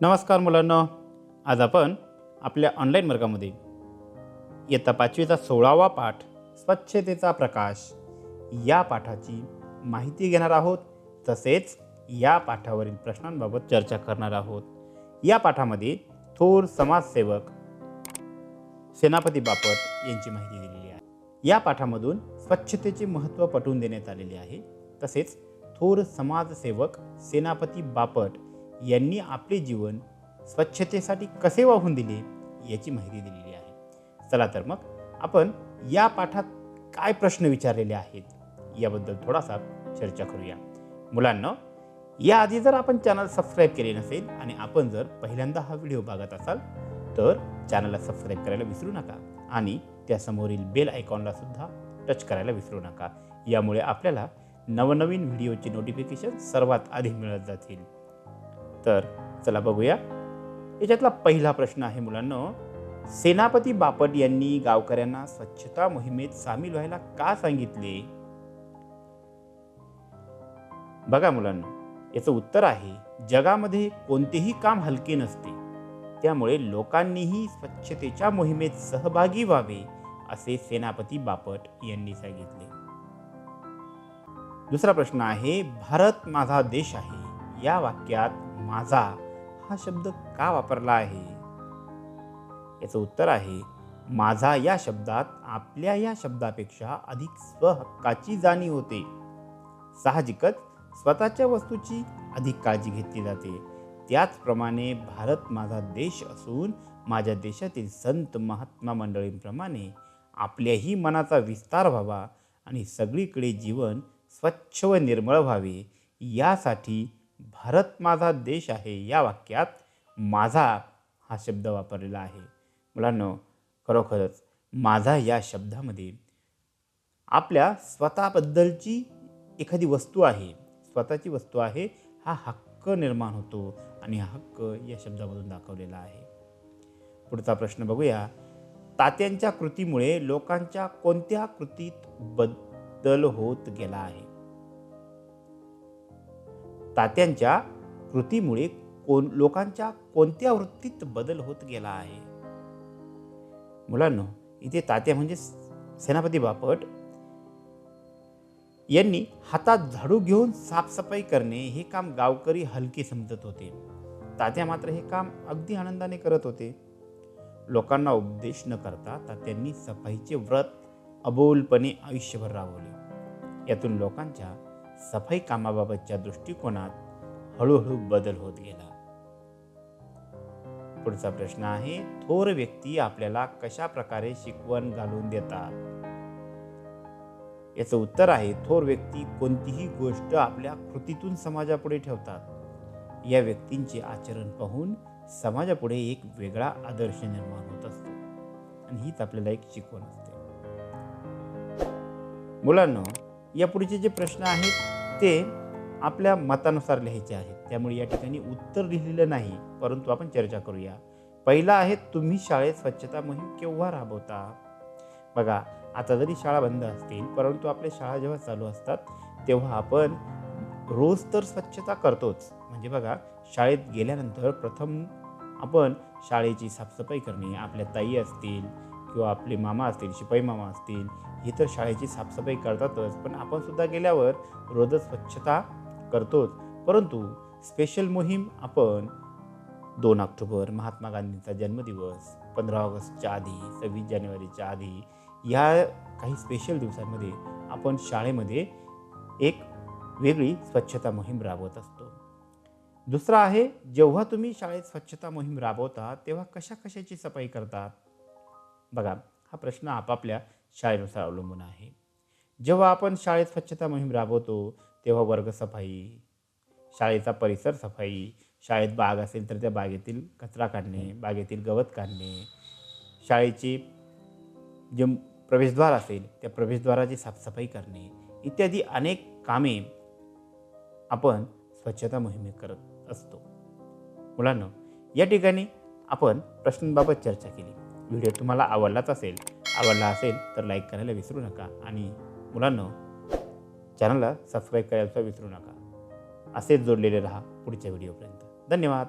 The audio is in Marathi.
नमस्कार मुलांना. आज आपण आपल्या ऑनलाईन वर्गामध्ये इयत्ता पाचवीचा सोळावा पाठ स्वच्छतेचा प्रकाश या पाठाची माहिती घेणार आहोत. तसेच या पाठावरील प्रश्नांबाबत चर्चा करणार आहोत. या पाठामध्ये थोर समाजसेवक सेनापती बापट यांची माहिती दिलेली आहे. या पाठामधून स्वच्छतेचे महत्त्व पटवून देण्यात आलेले आहे. तसेच थोर समाजसेवक सेनापती बापट यांनी आपले जीवन स्वच्छतेसाठी कसे वाहून दिले याची माहिती दिलेली आहे. चला तर मग आपण या पाठात काय प्रश्न विचारलेले आहेत याबद्दल थोडासा चर्चा करूया. मुलांना याआधी जर आपण चॅनल सबस्क्राईब केले नसेल आणि आपण जर पहिल्यांदा हा व्हिडिओ बघत असाल तर चॅनलला सबस्क्राईब करायला विसरू नका आणि त्यासमोरील बेल आयकॉनला सुद्धा टच करायला विसरू नका. यामुळे आपल्याला नवनवीन व्हिडिओचे नोटिफिकेशन सर्वात आधी मिळत जातील. तर चला बघूया. याच्यातला पहिला प्रश्न आहे मुलांना सेनापती बापट यांनी गावकऱ्यांना स्वच्छता मोहिमेत सामील व्हायला का सांगितले? बघा मुलांना याचं उत्तर आहे जगामध्ये कोणतेही काम हलके नसते. त्यामुळे लोकांनीही स्वच्छतेच्या मोहिमेत सहभागी व्हावे असे सेनापती बापट यांनी सांगितले. दुसरा प्रश्न आहे भारत माझा देश आहे. या वाक्यात माझा हा शब्द का वापरला आहे? याचं उत्तर आहे माझा या शब्दात आपल्या या शब्दापेक्षा अधिक स्वहक्काची जाणीव होते. साहजिकच स्वतःच्या वस्तूची अधिक काळजी घेतली जाते. त्याचप्रमाणे भारत माझा देश असून माझ्या देशातील संत महात्मा मंडळींप्रमाणे आपल्याही मनाचा विस्तार व्हावा आणि सगळीकडे जीवन स्वच्छ व निर्मळ व्हावे यासाठी भारत माझा देश आहे या वाक्यात माझा हा शब्द वापरलेला आहे. मुलांनो खरोखरच माझा या शब्दामध्ये आपल्या स्वतःबद्दलची एखादी वस्तू आहे. स्वतःची वस्तू आहे हा हक्क निर्माण होतो आणि हा हक्क या शब्दामधून दाखवलेला आहे. पुढचा प्रश्न बघूया. तात्यांच्या कृतीमुळे लोकांच्या कोणत्या कृतीत बदल होत गेला आहे? तात्यांच्या कृतीमुळे कोण लोकांच्या कोणत्या वृत्तीत बदल होत गेला आहे? मुलांनो इथे तात्या म्हणजे सेनापती बापट यांनी हातात झाडू घेऊन साफसफाई करणे हे काम गावकरी हलके समजत होते. तात्या मात्र हे काम अगदी आनंदाने करत होते. लोकांना उपदेश न करता तात्यांनी सफाईचे व्रत अबोलपणे आयुष्यभर राबवले. यातून लोकांच्या सफाई कामाबाबतच्या दृष्टिकोनात हळूहळू बदल होत गेला. पुढचा प्रश्न आहे थोर व्यक्ती आपल्याला कशा प्रकारे शिकवण घालून देतात? याचं उत्तर आहे थोर व्यक्ती कोणतीही गोष्ट आपल्या कृतीतून समाजापुढे ठेवतात. या व्यक्तींचे आचरण पाहून समाजापुढे एक वेगळा आदर्श निर्माण होत असतो आणि हीच आपल्याला एक शिकवण असते. मुलांना या पुढचे जे प्रश्न आहेत ते आपल्या मतानुसार लिहायचे आहेत. त्यामुळे या ठिकाणी उत्तर लिहिलेलं नाही परंतु आपण चर्चा करूया. पहिला आहे तुम्ही शाळेत स्वच्छता मोहीम केव्हा राबवता? बघा आता जरी शाळा बंद असतील परंतु आपल्या शाळा जेव्हा चालू असतात तेव्हा आपण रोज तर स्वच्छता करतोच. म्हणजे बघा शाळेत गेल्यानंतर प्रथम आपण शाळेची साफसफाई करणे. आपल्या ताई असतील किंवा आपले मामा असतील शिपाई मामा असतील ही तर शाळेची साफसफाई करतातच. पण आपण सुद्धा गेल्यावर रोजच स्वच्छता करतोच. परंतु स्पेशल मोहीम आपण दोन ऑक्टोबर महात्मा गांधींचा जन्मदिवस पंधरा ऑगस्टच्या आधी सव्वीस जानेवारीच्या आधी या काही स्पेशल दिवसांमध्ये आपण शाळेमध्ये एक वेगळी स्वच्छता मोहीम राबवत असतो. दुसरा आहे जेव्हा तुम्ही शाळेत स्वच्छता मोहीम राबवता तेव्हा कशा कशाची सफाई करतात बघा हा प्रश्न आपापल्या शाळेनुसार अवलंबून आहे. जेव्हा आपण शाळेत स्वच्छता मोहीम राबवतो तेव्हा वर्गसफाई शाळेचा परिसर सफाई शाळेत बाग असेल तर त्या बागेतील कचरा काढणे बागेतील गवत काढणे शाळेची जे प्रवेशद्वार असेल त्या प्रवेशद्वाराची साफसफाई करणे इत्यादी अनेक कामे आपण स्वच्छता मोहिमेत करत असतो. मुलांना या ठिकाणी आपण प्रश्नांबाबत चर्चा केली. व्हिडिओ तुम्हाला आवडलाच असेल आवडला असेल तर लाईक करायला विसरू नका आणि मुलांना चॅनलला सबस्क्राईब करायला विसरू नका. असेच जोडलेले राहा पुढच्या व्हिडिओपर्यंत. धन्यवाद.